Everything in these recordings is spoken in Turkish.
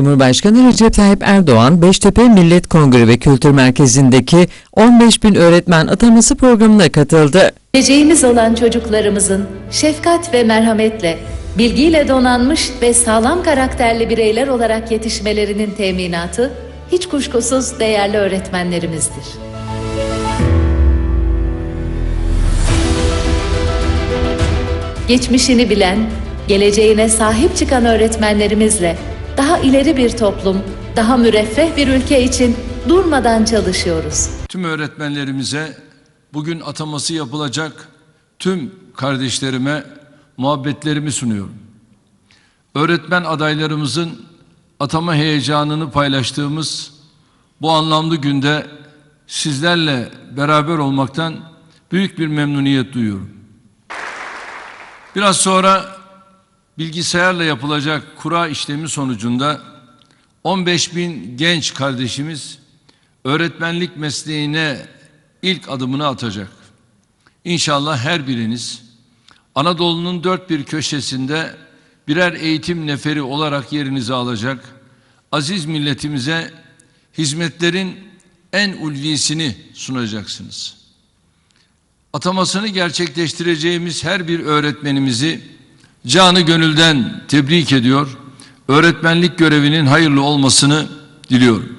Cumhurbaşkanı Recep Tayyip Erdoğan, Beştepe Millet Kongre ve Kültür Merkezi'ndeki 15 bin öğretmen ataması programına katıldı. Geleceğimiz olan çocuklarımızın şefkat ve merhametle, bilgiyle donanmış ve sağlam karakterli bireyler olarak yetişmelerinin teminatı hiç kuşkusuz değerli öğretmenlerimizdir. Geçmişini bilen, geleceğine sahip çıkan öğretmenlerimizle daha ileri bir toplum, daha müreffeh bir ülke için durmadan çalışıyoruz. Tüm öğretmenlerimize bugün ataması yapılacak tüm kardeşlerime muhabbetlerimi sunuyorum. Öğretmen adaylarımızın atama heyecanını paylaştığımız bu anlamlı günde sizlerle beraber olmaktan büyük bir memnuniyet duyuyorum. Biraz sonra bilgisayarla yapılacak kura işlemi sonucunda 15 bin genç kardeşimiz öğretmenlik mesleğine ilk adımını atacak. İnşallah her biriniz Anadolu'nun dört bir köşesinde birer eğitim neferi olarak yerinizi alacak. Aziz milletimize hizmetlerin en ulvisini sunacaksınız. Atamasını gerçekleştireceğimiz her bir öğretmenimizi canı gönülden tebrik ediyor. Öğretmenlik görevinin hayırlı olmasını diliyorum.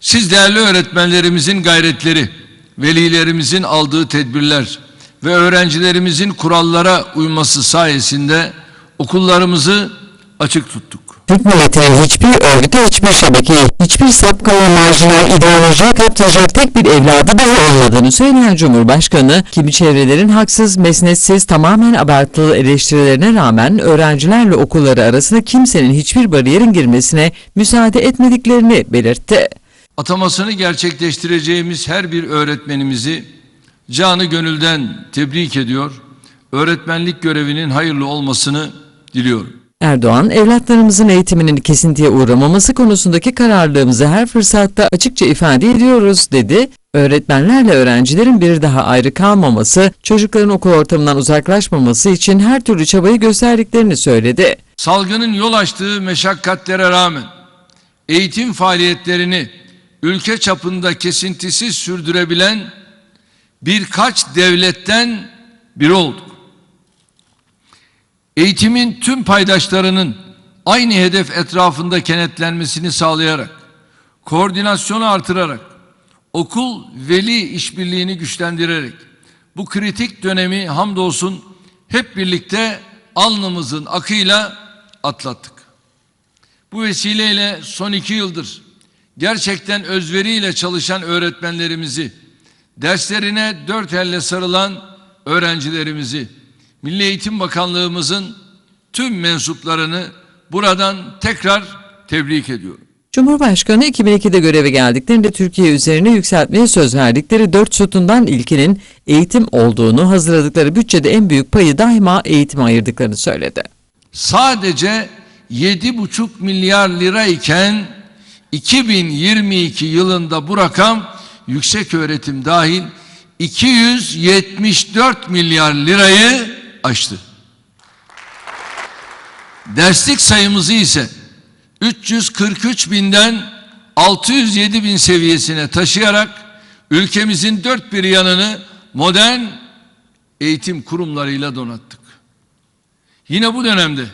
Siz değerli öğretmenlerimizin gayretleri, velilerimizin aldığı tedbirler ve öğrencilerimizin kurallara uyması sayesinde okullarımızı açık tuttuk. Türk milletinin hiçbir örgüte, hiçbir şebekeye, hiçbir sapkın ve marjinal ideolojiye kaptıracak tek bir evladı dahi olmadığını söyleyen Cumhurbaşkanı, kimi çevrelerin haksız, mesnetsiz, tamamen abartılı eleştirilerine rağmen öğrencilerle okulları arasında kimsenin hiçbir bariyerin girmesine müsaade etmediklerini belirtti. Atamasını gerçekleştireceğimiz her bir öğretmenimizi canı gönülden tebrik ediyor. Öğretmenlik görevinin hayırlı olmasını diliyorum. Erdoğan, evlatlarımızın eğitiminin kesintiye uğramaması konusundaki kararlılığımızı her fırsatta açıkça ifade ediyoruz dedi. Öğretmenlerle öğrencilerin bir daha ayrı kalmaması, çocukların okul ortamından uzaklaşmaması için her türlü çabayı gösterdiklerini söyledi. Salgının yol açtığı meşakkatlere rağmen eğitim faaliyetlerini ülke çapında kesintisiz sürdürebilen birkaç devletten biri olduk. Eğitimin tüm paydaşlarının aynı hedef etrafında kenetlenmesini sağlayarak, koordinasyonu artırarak, okul veli işbirliğini güçlendirerek bu kritik dönemi hamdolsun hep birlikte alnımızın akıyla atlattık. Bu vesileyle son iki yıldır gerçekten özveriyle çalışan öğretmenlerimizi, derslerine dört elle sarılan öğrencilerimizi, Milli Eğitim Bakanlığımızın tüm mensuplarını buradan tekrar tebrik ediyorum. Cumhurbaşkanı 2002'de göreve geldiklerinde Türkiye üzerine yükseltmeye söz verdikleri dört sütundan ilkinin eğitim olduğunu, hazırladıkları bütçede en büyük payı daima eğitime ayırdıklarını söyledi. Sadece 7,5 milyar lira iken 2022 yılında bu rakam yüksek öğretim dahil 274 milyar lirayı aştı. Derslik sayımızı ise 343 binden 607 bin seviyesine taşıyarak ülkemizin dört bir yanını modern eğitim kurumlarıyla donattık. Yine bu dönemde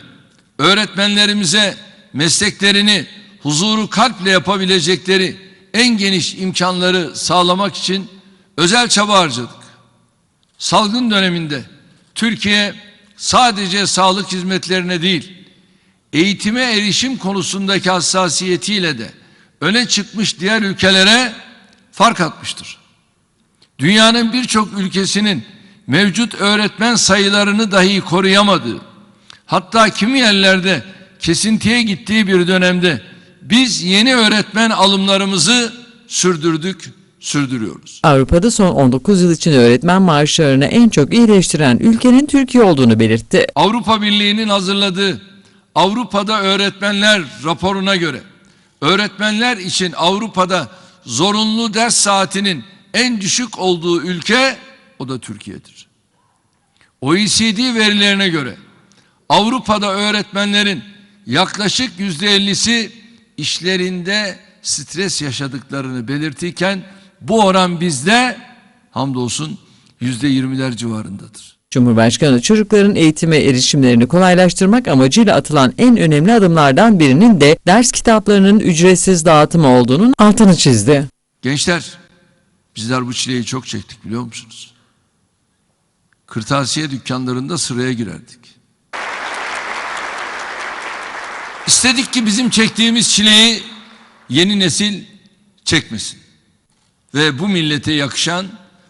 öğretmenlerimize mesleklerini huzuru kalple yapabilecekleri en geniş imkanları sağlamak için özel çaba harcadık. Salgın döneminde Türkiye sadece sağlık hizmetlerine değil, eğitime erişim konusundaki hassasiyetiyle de öne çıkmış diğer ülkelere fark atmıştır. Dünyanın birçok ülkesinin mevcut öğretmen sayılarını dahi koruyamadığı, hatta kimi yerlerde kesintiye gittiği bir dönemde biz yeni öğretmen alımlarımızı sürdürdük, sürdürüyoruz. Avrupa'da son 19 yıl için öğretmen maaşlarını en çok iyileştiren ülkenin Türkiye olduğunu belirtti. Avrupa Birliği'nin hazırladığı Avrupa'da öğretmenler raporuna göre öğretmenler için Avrupa'da zorunlu ders saatinin en düşük olduğu ülke o da Türkiye'dir. OECD verilerine göre Avrupa'da öğretmenlerin yaklaşık yüzde ellisi işlerinde stres yaşadıklarını belirtirken bu oran bizde hamdolsun yüzde yirmiler civarındadır. Cumhurbaşkanı çocukların eğitime erişimlerini kolaylaştırmak amacıyla atılan en önemli adımlardan birinin de ders kitaplarının ücretsiz dağıtımı olduğunun altını çizdi. Gençler bizler bu çileyi çok çektik biliyor musunuz? Kırtasiye dükkanlarında sıraya girerdik. İstedik ki bizim çektiğimiz çileyi yeni nesil çekmesin. Ve bu millete yakışan,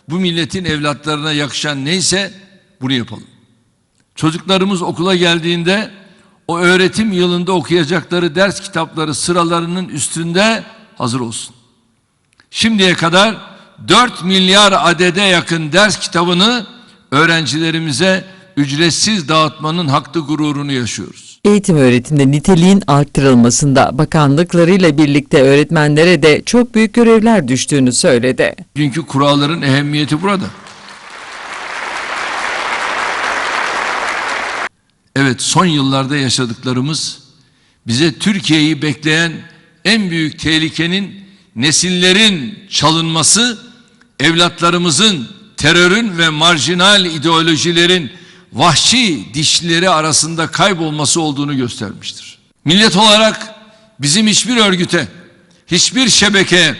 bu milletin evlatlarına yakışan neyse bunu yapalım. Çocuklarımız okula geldiğinde o öğretim yılında okuyacakları ders kitapları sıralarının üstünde hazır olsun. Şimdiye kadar 4 milyar adede yakın ders kitabını öğrencilerimize ücretsiz dağıtmanın haklı gururunu yaşıyoruz. Eğitim öğretimde niteliğin arttırılmasında bakanlıklarıyla birlikte öğretmenlere de çok büyük görevler düştüğünü söyledi. Çünkü kuralların ehemmiyeti burada. Evet son yıllarda yaşadıklarımız bize Türkiye'yi bekleyen en büyük tehlikenin nesillerin çalınması, evlatlarımızın terörün ve marjinal ideolojilerin vahşi dişleri arasında kaybolması olduğunu göstermiştir. Millet olarak bizim hiçbir örgüte, hiçbir şebekeye,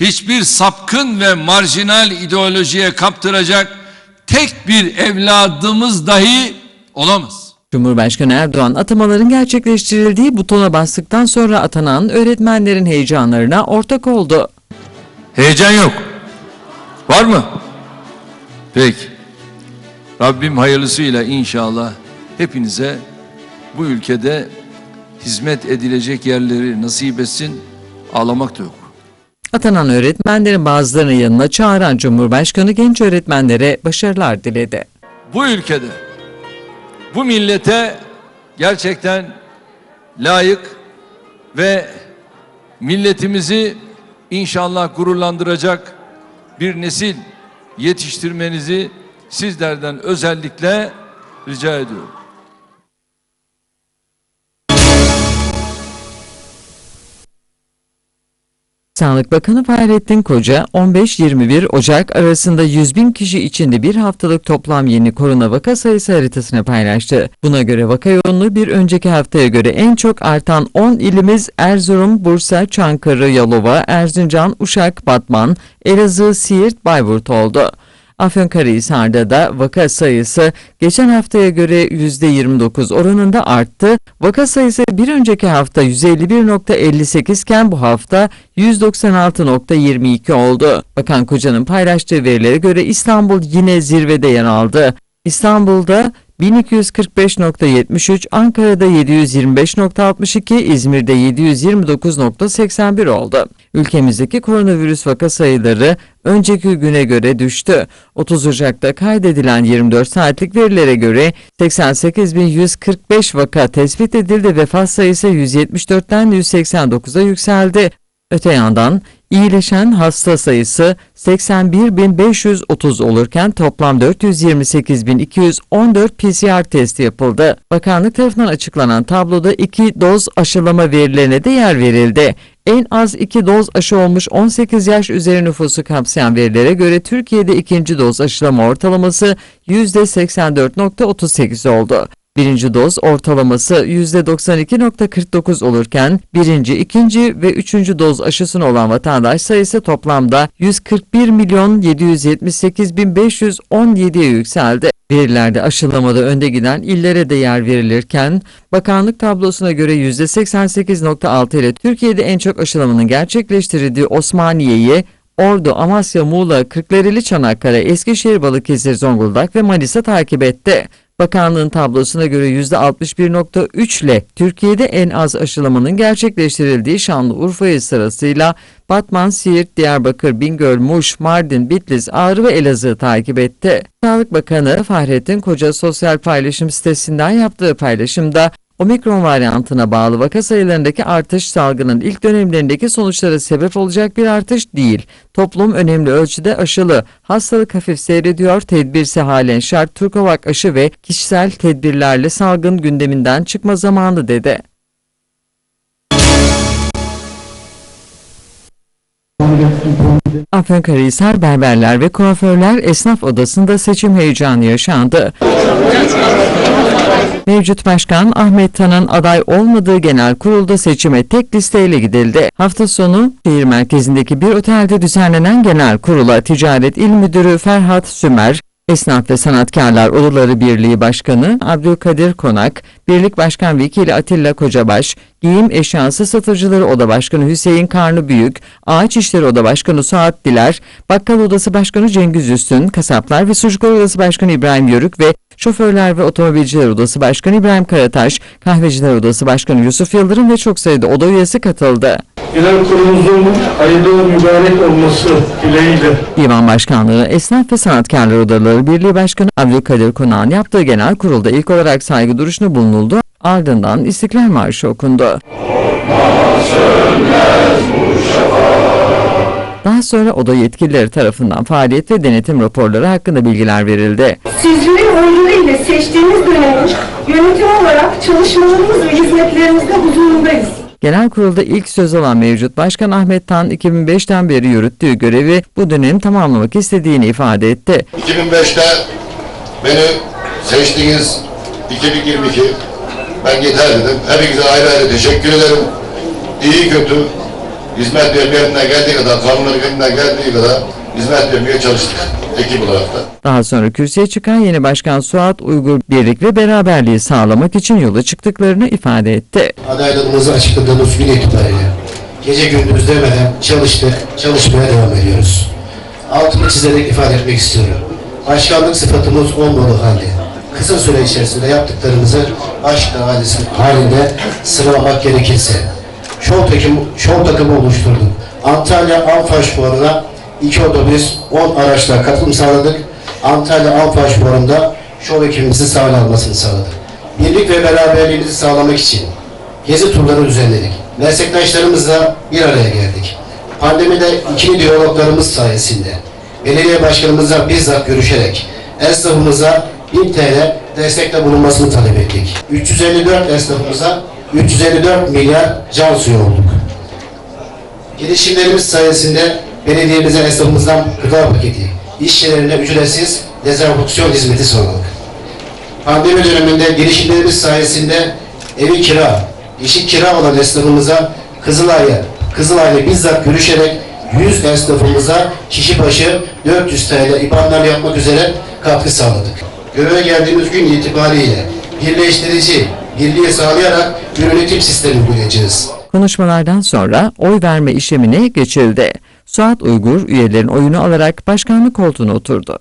hiçbir sapkın ve marjinal ideolojiye kaptıracak tek bir evladımız dahi olamaz. Cumhurbaşkanı Erdoğan atamaların gerçekleştirildiği butona bastıktan sonra atanan öğretmenlerin heyecanlarına ortak oldu. Heyecan yok. Var mı? Peki. Rabbim hayırlısıyla inşallah hepinize bu ülkede hizmet edilecek yerleri nasip etsin. Ağlamak da yok. Atanan öğretmenlerin bazılarını yanına çağıran Cumhurbaşkanı genç öğretmenlere başarılar diledi. Bu ülkede bu millete gerçekten layık ve milletimizi inşallah gururlandıracak bir nesil yetiştirmenizi sizlerden özellikle rica ediyorum. Sağlık Bakanı Fahrettin Koca 15-21 Ocak arasında 100 bin kişi içinde bir haftalık toplam yeni korona vaka sayısı haritasını paylaştı. Buna göre vaka yoğunluğu bir önceki haftaya göre en çok artan 10 ilimiz Erzurum, Bursa, Çankırı, Yalova, Erzincan, Uşak, Batman, Elazığ, Siirt, Bayburt oldu. Afyonkarahisar'da da vaka sayısı geçen haftaya göre %29 oranında arttı. Vaka sayısı bir önceki hafta 151.58 iken bu hafta 196.22 oldu. Bakan Koca'nın paylaştığı verilere göre İstanbul yine zirvede yer aldı. İstanbul'da 1245.73, Ankara'da 725.62, İzmir'de 729.81 oldu. Ülkemizdeki koronavirüs vaka sayıları önceki güne göre düştü. 30 Ocak'ta kaydedilen 24 saatlik verilere göre 88.145 vaka tespit edildi. Vefat sayısı 174'ten 189'a yükseldi. Öte yandan iyileşen hasta sayısı 81.530 olurken toplam 428.214 PCR testi yapıldı. Bakanlık tarafından açıklanan tabloda iki doz aşılama verilerine de yer verildi. En az iki doz aşı olmuş 18 yaş üzeri nüfusu kapsayan verilere göre Türkiye'de ikinci doz aşılama ortalaması %84.38 oldu. Birinci doz ortalaması %92.49 olurken birinci, ikinci ve üçüncü doz aşısını olan vatandaş sayısı toplamda 141 milyon 778 bin 517'ye yükseldi. Verilerde aşılamada önde giden illere de yer verilirken bakanlık tablosuna göre %88.6 ile Türkiye'de en çok aşılamanın gerçekleştirildiği Osmaniye'yi Ordu, Amasya, Muğla, Kırklareli, Çanakkale, Eskişehir, Balıkesir, Zonguldak ve Manisa takip etti. Bakanlığın tablosuna göre %61.3 ile Türkiye'de en az aşılamanın gerçekleştirildiği Şanlıurfa sırasıyla Batman, Siirt, Diyarbakır, Bingöl, Muş, Mardin, Bitlis, Ağrı ve Elazığ takip etti. Sağlık Bakanı Fahrettin Koca sosyal paylaşım sitesinden yaptığı paylaşımda Omikron varyantına bağlı vaka sayılarındaki artış salgının ilk dönemlerindeki sonuçlara sebep olacak bir artış değil. Toplum önemli ölçüde aşılı. Hastalık hafif seyrediyor, tedbirse halen şart Turkovak aşı ve kişisel tedbirlerle salgın gündeminden çıkma zamanı dedi. Afyonkarahisar berberler ve kuaförler esnaf odasında seçim heyecanı yaşandı. Mevcut başkan Ahmet Tan'ın aday olmadığı genel kurulda seçime tek listeyle gidildi. Hafta sonu şehir merkezindeki bir otelde düzenlenen genel kurula Ticaret İl Müdürü Ferhat Sümer, Esnaf ve Sanatkarlar Odaları Birliği Başkanı Abdülkadir Konak, Birlik Başkan Vekili Atilla Kocabaş, Giyim Eşyası Satıcıları Oda Başkanı Hüseyin Karnı Büyük, Ağaç İşleri Oda Başkanı Suat Diler, Bakkal Odası Başkanı Cengiz Üstün, Kasaplar ve Sucuklar Odası Başkanı İbrahim Yörük ve Şoförler ve Otomobilciler Odası Başkanı İbrahim Karataş, Kahveciler Odası Başkanı Yusuf Yıldırım ve çok sayıda oda üyesi katıldı. Genel kurulumuzun hayırlı ve mübarek olması dileğiyle Divan Başkanlığı Esnaf ve Sanatkarlar Odaları Birliği Başkanı Abdülkadir Konağ'ın yaptığı genel kurulda ilk olarak saygı duruşunda bulunuldu. Ardından İstiklal Marşı okundu. Daha sonra oda yetkilileri tarafından faaliyet ve denetim raporları hakkında bilgiler verildi. Sizlerin oyları ile seçtiğimiz dönemin yönetim olarak çalışmalarımız ve hizmetlerimizde huzurundayız. Genel kurulda ilk söz alan mevcut Başkan Ahmet Tan 2005'ten beri yürüttüğü görevi bu dönem tamamlamak istediğini ifade etti. 2005'te beni seçtiniz 2022 ben yeter dedim. Hepinize ayrı ayrı teşekkür ederim. İyi kötü hizmet vermeye elimden geldiği kadar, kanunların geldiği kadar hizmet vermeye çalıştık ekip olarak da. Daha sonra kürsüye çıkan yeni başkan Suat Uygur birlik ve beraberliği sağlamak için yola çıktıklarını ifade etti. adaylığımızı açıkladığımız gün itibariyle gece gündüz demeden çalıştık, çalışmaya devam ediyoruz. Altını çizerek ifade etmek istiyorum. Başkanlık sıfatımız olmadığı halde kısa süre içerisinde yaptıklarımızı aşkla hadisi halinde sıralamak gerekirse şov takım, şov takımı oluşturduk. Antalya Anfaş Fuarı'na iki otobüs, 10 araçla katılım sağladık. Antalya Anfaş Fuarı'nda şov ekibimizin sağlanmasını sağladık. Birlik ve beraberliğimizi sağlamak için gezi turları düzenledik. Meslektaşlarımızla bir araya geldik. Pandemide ikili diyaloglarımız sayesinde belediye başkanımızla bizzat görüşerek esnafımıza 1000 TL destekte bulunmasını talep ettik. 354 esnafımıza 354 milyar can suyu olduk. Girişimlerimiz sayesinde belediyemize esnafımızdan gıda paketi, iş yerlerine ücretsiz dezenfeksiyon hizmeti sağladık. Pandemi döneminde girişimlerimiz sayesinde evi kira, işi kira olan esnafımıza Kızılay'a, Kızılay'la bizzat görüşerek 100 esnafımıza kişi başı 400 TL IBAN'lar yapmak üzere katkı sağladık. Göreve geldiğimiz gün itibariyle birleştirici, birliği sağlayarak yönetim sistemi kuracağız. Konuşmalardan sonra oy verme işlemine geçildi. Suat Uygur üyelerin oyunu alarak başkanlık koltuğuna oturdu.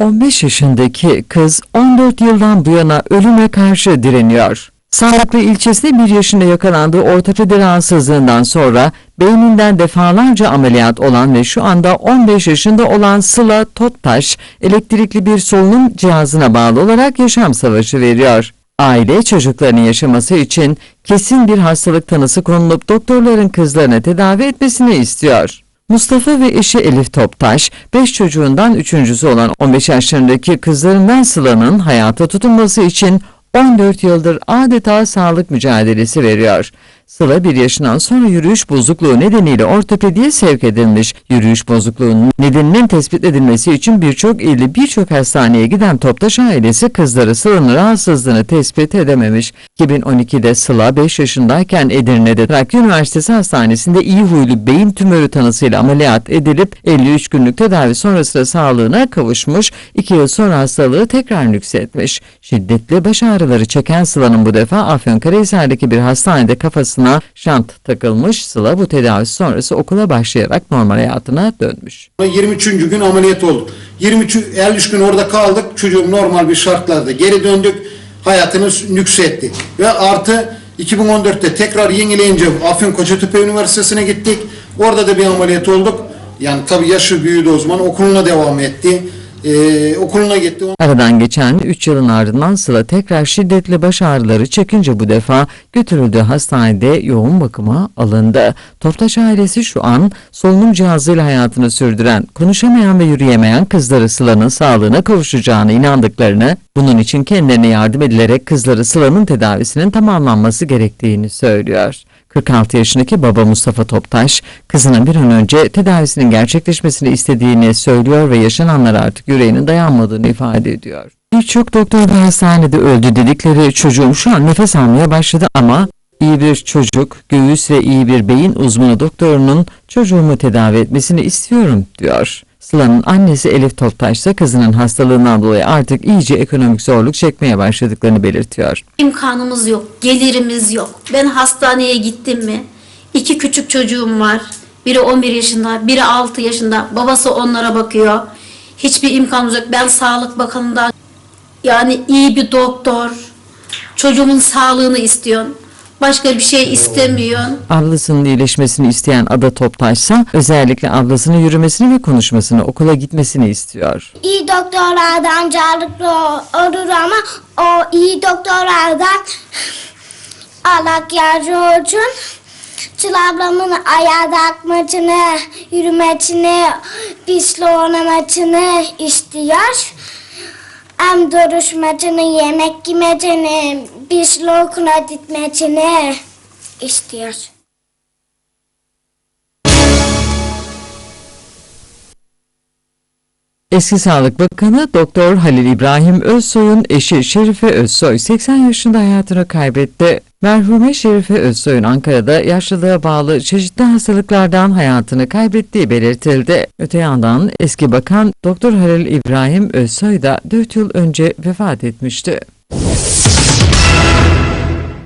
...15 yaşındaki kız 14 yıldan bu yana ölüme karşı direniyor. Sağlıklı ilçesinde bir yaşında yakalandığı ortopedi rahatsızlığından sonra beyninden defalarca ameliyat olan ve şu anda 15 yaşında olan Sıla Toptaş elektrikli bir solunum cihazına bağlı olarak yaşam savaşı veriyor. Aile çocuklarının yaşaması için kesin bir hastalık tanısı konulup doktorların kızlarını tedavi etmesini istiyor. Mustafa ve eşi Elif Toptaş, 5 çocuğundan üçüncüsü olan 15 yaşlarındaki kızlarından Sıla'nın hayata tutunması için 14 yıldır adeta sağlık mücadelesi veriyor. Sıla bir yaşından sonra yürüyüş bozukluğu nedeniyle ortopediye sevk edilmiş. Yürüyüş bozukluğunun nedeninin tespit edilmesi için birçok ilde birçok hastaneye giden Toptaş ailesi kızları Sıla'nın rahatsızlığını tespit edememiş. 2012'de Sıla 5 yaşındayken Edirne'de Trakya Üniversitesi Hastanesi'nde iyi huylu beyin tümörü tanısıyla ameliyat edilip 53 günlük tedavi sonrasında sağlığına kavuşmuş. 2 yıl sonra hastalığı tekrar nüksetmiş. Şiddetli baş ağrıları çeken Sıla'nın bu defa Afyonkarahisar'daki bir hastanede kafasına şant takılmış. Sıla bu tedavi sonrası okula başlayarak normal hayatına dönmüş. 23. gün ameliyat olduk. 23 53 gün orada kaldık. Çocuğum normal bir şartlarda geri döndük. Hayatını nüksetti. Ve artı 2014'te tekrar yenileyince Afyon Kocatepe Üniversitesi'ne gittik. Orada da bir ameliyat olduk. Yani tabii yaşı büyüdü o zaman okuluna devam etti. Ee, okuluna gitti. Aradan geçen 3 yılın ardından Sıla tekrar şiddetli baş ağrıları çekince bu defa götürüldüğü hastanede yoğun bakıma alındı. Toptaş ailesi şu an solunum cihazıyla hayatını sürdüren, konuşamayan ve yürüyemeyen kızları Sıla'nın sağlığına kavuşacağına inandıklarını, bunun için kendilerine yardım edilerek kızları Sıla'nın tedavisinin tamamlanması gerektiğini söylüyor. 46 yaşındaki baba Mustafa Toptaş, kızının bir an önce tedavisinin gerçekleşmesini istediğini söylüyor ve yaşananlara artık yüreğinin dayanmadığını ifade ediyor. Birçok doktor da hastanede öldü dedikleri çocuğum şu an nefes almaya başladı ama iyi bir çocuk, göğüs ve iyi bir beyin uzmanı doktorunun çocuğumu tedavi etmesini istiyorum diyor. Sıla'nın annesi Elif Toptaş ise kızının hastalığından dolayı artık iyice ekonomik zorluk çekmeye başladıklarını belirtiyor. İmkanımız yok, gelirimiz yok. Ben hastaneye gittim mi? İki küçük çocuğum var. Biri 11 yaşında, biri 6 yaşında. Babası onlara bakıyor. Hiçbir imkanımız yok. Ben Sağlık Bakanı'ndan yani iyi bir doktor, çocuğumun sağlığını istiyorum. Başka bir şey istemiyorum. Ablasının iyileşmesini isteyen Ada Toptaş ise özellikle ablasının yürümesini ve konuşmasını, okula gitmesini istiyor. İyi doktorlardan carlıklı olur ama o iyi doktorlardan Allah yardım olsun. Çıl ablamın ayağa kalkmasını, yürümesini, pisli oynamasını istiyor. Hem duruşmasını, yemek yemesini, pisli okula gitmesini istiyor. Eski Sağlık Bakanı Doktor Halil İbrahim Özsoy'un eşi Şerife Özsoy 80 yaşında hayatını kaybetti. Merhume Şerife Özsoy'un Ankara'da yaşlılığa bağlı çeşitli hastalıklardan hayatını kaybettiği belirtildi. Öte yandan eski bakan Doktor Halil İbrahim Özsoy da 4 yıl önce vefat etmişti.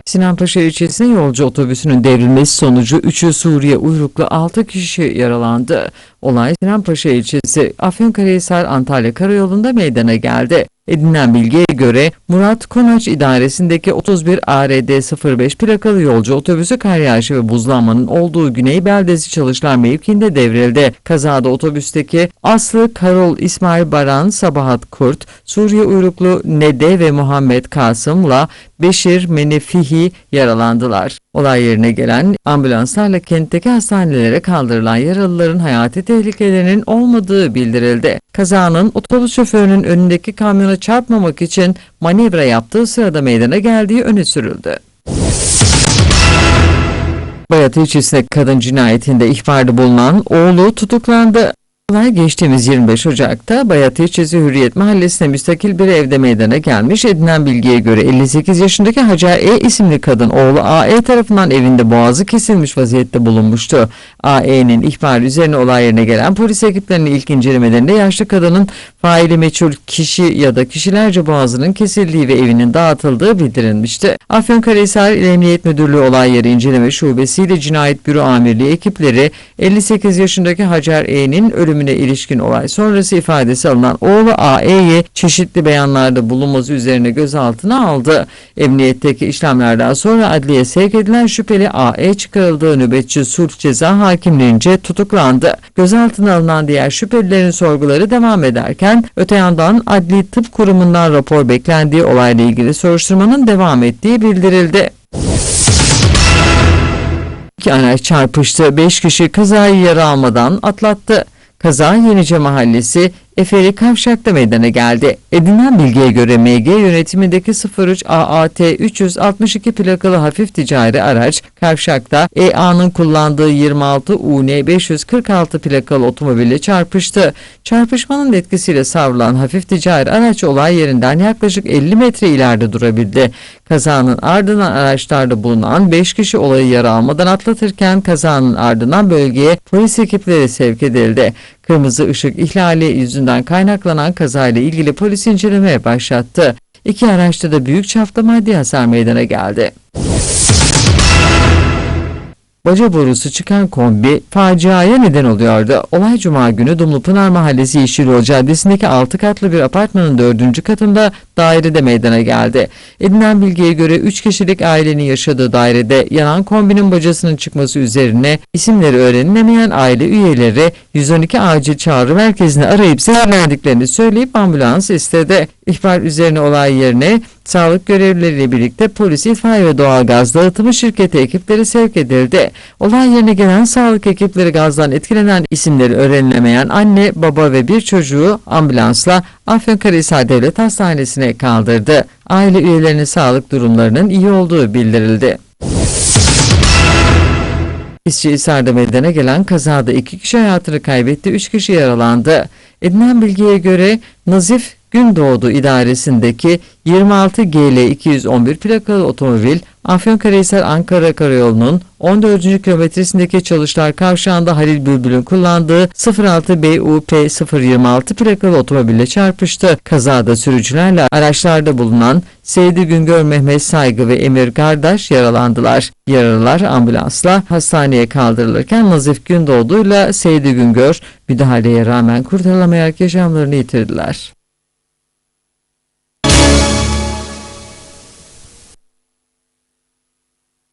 Sinanpaşa ilçesine yolcu otobüsünün devrilmesi sonucu 3'ü Suriye uyruklu 6 kişi yaralandı. Olay Sinanpaşa ilçesi Afyonkarahisar Antalya karayolunda meydana geldi. Edinilen bilgiye göre Murat Konaç idaresindeki 31 ARD 05 plakalı yolcu otobüsü kar yağışı ve buzlanmanın olduğu Güney Beldesi Çalışlar mevkiinde devrildi. Kazada otobüsteki Aslı Karol İsmail Baran Sabahat Kurt, Suriye uyruklu Nede ve Muhammed Kasım'la Beşir Menefihi yaralandılar. Olay yerine gelen ambulanslarla kentteki hastanelere kaldırılan yaralıların hayati tehlikelerinin olmadığı bildirildi. Kazanın otobüs şoförünün önündeki kamyona çarpmamak için manevra yaptığı sırada meydana geldiği öne sürüldü. Bayat ilçesinde kadın cinayetinde ihbarda bulunan oğlu tutuklandı. Olay geçtiğimiz 25 Ocak'ta Bayat ilçesi Hürriyet Mahallesi'nde müstakil bir evde meydana gelmiş. Edinilen bilgiye göre 58 yaşındaki Hacer E isimli kadın oğlu AE tarafından evinde boğazı kesilmiş vaziyette bulunmuştu. AE'nin ihbarı üzerine olay yerine gelen polis ekiplerinin ilk incelemelerinde yaşlı kadının faili meçhul kişi ya da kişilerce boğazının kesildiği ve evinin dağıtıldığı bildirilmişti. Afyonkarahisar İl Emniyet Müdürlüğü olay yeri inceleme şubesiyle cinayet büro amirliği ekipleri 58 yaşındaki Hacer E'nin ölümüne ilişkin olay sonrası ifadesi alınan oğlu AE'yi çeşitli beyanlarda bulunması üzerine gözaltına aldı. Emniyetteki işlemlerden sonra adliye sevk edilen şüpheli AE çıkarıldığı nöbetçi sulh ceza hakimliğince tutuklandı. Gözaltına alınan diğer şüphelilerin sorguları devam ederken öte yandan Adli Tıp Kurumu'ndan rapor beklendiği olayla ilgili soruşturmanın devam ettiği bildirildi. İki araç çarpıştı. Beş kişi kazayı yara almadan atlattı. Kaza Yenice Mahallesi Eferi Kavşak'ta meydana geldi. Edinilen bilgiye göre MG yönetimindeki 03 AAT 362 plakalı hafif ticari araç Kavşak'ta EA'nın kullandığı 26 UN 546 plakalı otomobille çarpıştı. Çarpışmanın etkisiyle savrulan hafif ticari araç olay yerinden yaklaşık 50 metre ileride durabildi. Kazanın ardından araçlarda bulunan 5 kişi olayı yara almadan atlatırken kazanın ardından bölgeye polis ekipleri sevk edildi. Kırmızı ışık ihlali yüzünden kaynaklanan kazayla ilgili polis incelemeye başlattı. İki araçta da büyük çapta maddi hasar meydana geldi. Baca borusu çıkan kombi faciaya neden oluyordu. Olay cuma günü Dumlupınar Mahallesi Yeşilyol Caddesi'ndeki 6 katlı bir apartmanın 4. katında dairede meydana geldi. Edinilen bilgiye göre 3 kişilik ailenin yaşadığı dairede yanan kombinin bacasının çıkması üzerine isimleri öğrenilemeyen aile üyeleri 112 acil çağrı merkezini arayıp zehirlendiklerini söyleyip ambulans istedi. İhbar üzerine olay yerine sağlık görevlileriyle birlikte polis, itfaiye ve doğalgaz dağıtımı şirketi ekipleri sevk edildi. Olay yerine gelen sağlık ekipleri gazdan etkilenen isimleri öğrenilemeyen anne, baba ve bir çocuğu ambulansla Afyonkarahisar Devlet Hastanesi'ne kaldırdı. Aile üyelerinin sağlık durumlarının iyi olduğu bildirildi. İsçihisar'da meydana gelen kazada iki kişi hayatını kaybetti, üç kişi yaralandı. Edinilen bilgiye göre Nazif Gündoğdu idaresindeki 26 GL 211 plakalı otomobil Afyonkarahisar Ankara Karayolu'nun 14. kilometresindeki Çalışlar Kavşağı'nda Halil Bülbül'ün kullandığı 06 BUP 026 plakalı otomobille çarpıştı. Kazada sürücülerle araçlarda bulunan Seydi Güngör Mehmet Saygı ve Emir Gardaş yaralandılar. Yaralılar ambulansla hastaneye kaldırılırken Nazif Gündoğdu ile Seydi Güngör müdahaleye rağmen kurtarılamayarak yaşamlarını yitirdiler.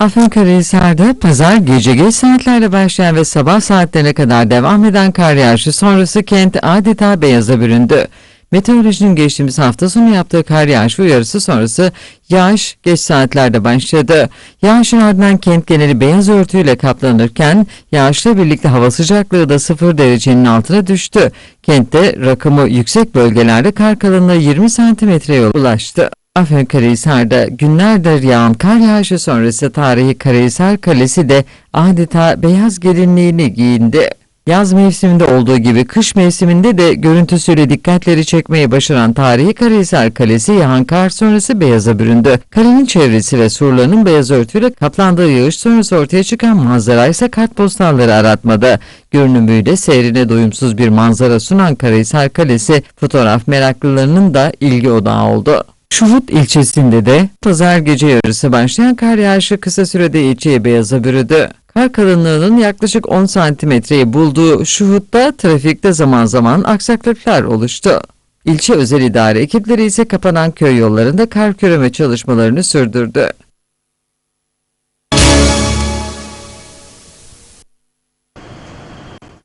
Afyonkarahisar'da pazar gece geç saatlerde başlayan ve sabah saatlerine kadar devam eden kar yağışı sonrası kent adeta beyaza büründü. Meteorolojinin geçtiğimiz hafta sonu yaptığı kar yağışı uyarısı sonrası yağış geç saatlerde başladı. Yağışın ardından kent geneli beyaz örtüyle kaplanırken yağışla birlikte hava sıcaklığı da 0 derecenin altına düştü. Kentte rakamı yüksek bölgelerde kar kalınlığı 20 santimetreye ulaştı. Afyonkarahisar'da günlerdir yağan kar yağışı sonrası tarihi Karahisar Kalesi de adeta beyaz gelinliğini giyindi. Yaz mevsiminde olduğu gibi kış mevsiminde de görüntüsüyle dikkatleri çekmeyi başaran tarihi Karahisar Kalesi yağan kar sonrası beyaza büründü. Kalenin çevresi ve surlarının beyaz örtüyle kaplandığı yağış sonrası ortaya çıkan manzara ise kartpostalları aratmadı. Görünümüyle seyrine doyumsuz bir manzara sunan Karahisar Kalesi fotoğraf meraklılarının da ilgi odağı oldu. Şuhut ilçesinde de pazar gece yarısı başlayan kar yağışı kısa sürede ilçeyi beyaza bürüdü. Kar kalınlığının yaklaşık 10 santimetreyi bulduğu Şuhut'ta trafikte zaman zaman aksaklıklar oluştu. İlçe özel idare ekipleri ise kapanan köy yollarında kar köreme çalışmalarını sürdürdü.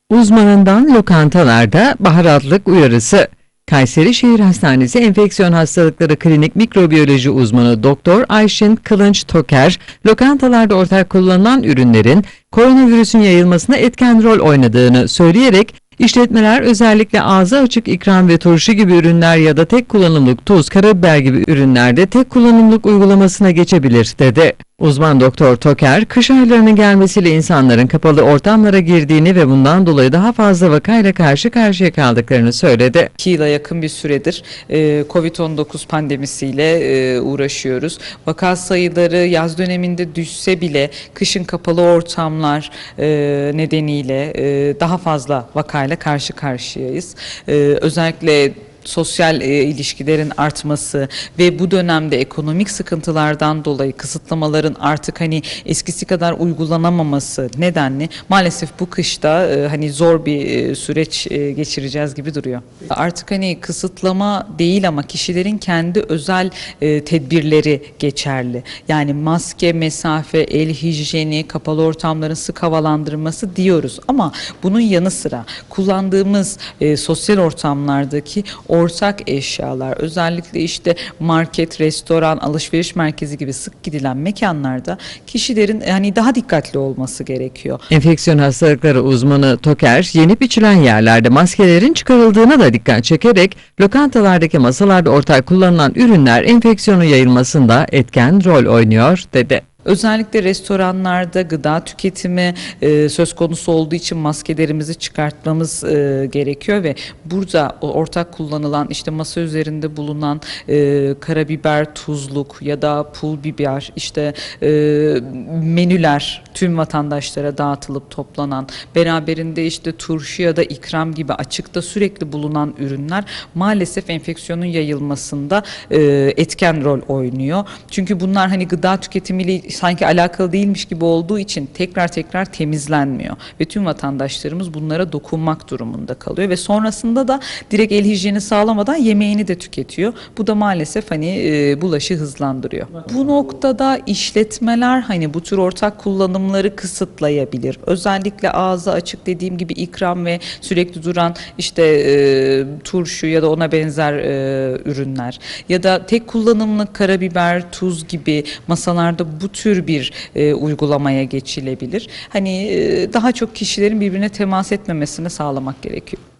Uzmanından lokantalarda baharatlık uyarısı. Kayseri Şehir Hastanesi Enfeksiyon Hastalıkları Klinik Mikrobiyoloji uzmanı Doktor Ayşin Kılınç Toker, lokantalarda ortak kullanılan ürünlerin koronavirüsün yayılmasına etken rol oynadığını söyleyerek işletmeler özellikle ağzı açık ikram ve turşu gibi ürünler ya da tek kullanımlık tuz, karabiber gibi ürünlerde tek kullanımlık uygulamasına geçebilir dedi. Uzman doktor Toker, kış aylarının gelmesiyle insanların kapalı ortamlara girdiğini ve bundan dolayı daha fazla vakayla karşı karşıya kaldıklarını söyledi. 2 yıla yakın bir süredir e, Covid-19 pandemisiyle e, uğraşıyoruz. Vaka sayıları yaz döneminde düşse bile kışın kapalı ortamlar e, nedeniyle daha fazla vakayla karşı karşıyayız. Özellikle sosyal e, ilişkilerin artması ve bu dönemde ekonomik sıkıntılardan dolayı kısıtlamaların artık hani eskisi kadar uygulanamaması nedenli maalesef bu kışta e, hani zor bir e, süreç e, geçireceğiz gibi duruyor. Artık hani kısıtlama değil ama kişilerin kendi özel e, tedbirleri geçerli. Yani maske, mesafe, el hijyeni, kapalı ortamların sık havalandırması diyoruz ama bunun yanı sıra kullandığımız e, sosyal ortamlardaki ortak eşyalar özellikle işte market, restoran, alışveriş merkezi gibi sık gidilen mekanlarda kişilerin hani daha dikkatli olması gerekiyor. Enfeksiyon hastalıkları uzmanı Toker, yenip içilen yerlerde maskelerin çıkarıldığına da dikkat çekerek lokantalardaki masalarda ortak kullanılan ürünler enfeksiyonun yayılmasında etken rol oynuyor dedi. Özellikle restoranlarda gıda tüketimi e, söz konusu olduğu için maskelerimizi çıkartmamız e, gerekiyor ve burada ortak kullanılan işte masa üzerinde bulunan e, karabiber, tuzluk ya da pul biber işte e, menüler tüm vatandaşlara dağıtılıp toplanan, beraberinde işte turşu ya da ikram gibi açıkta sürekli bulunan ürünler maalesef enfeksiyonun yayılmasında e, etken rol oynuyor. Çünkü bunlar hani gıda tüketimiyle sanki alakalı değilmiş gibi olduğu için tekrar tekrar temizlenmiyor ve tüm vatandaşlarımız bunlara dokunmak durumunda kalıyor ve sonrasında da direkt el hijyeni sağlamadan yemeğini de tüketiyor. Bu da maalesef hani e, bulaşı hızlandırıyor. Bu noktada işletmeler hani bu tür ortak kullanımları kısıtlayabilir. Özellikle ağzı açık dediğim gibi ikram ve sürekli duran işte e, turşu ya da ona benzer e, ürünler ya da tek kullanımlık karabiber, tuz gibi masalarda bu tür bir e, uygulamaya geçilebilir. Hani e, daha çok kişilerin birbirine temas etmemesini sağlamak gerekiyor.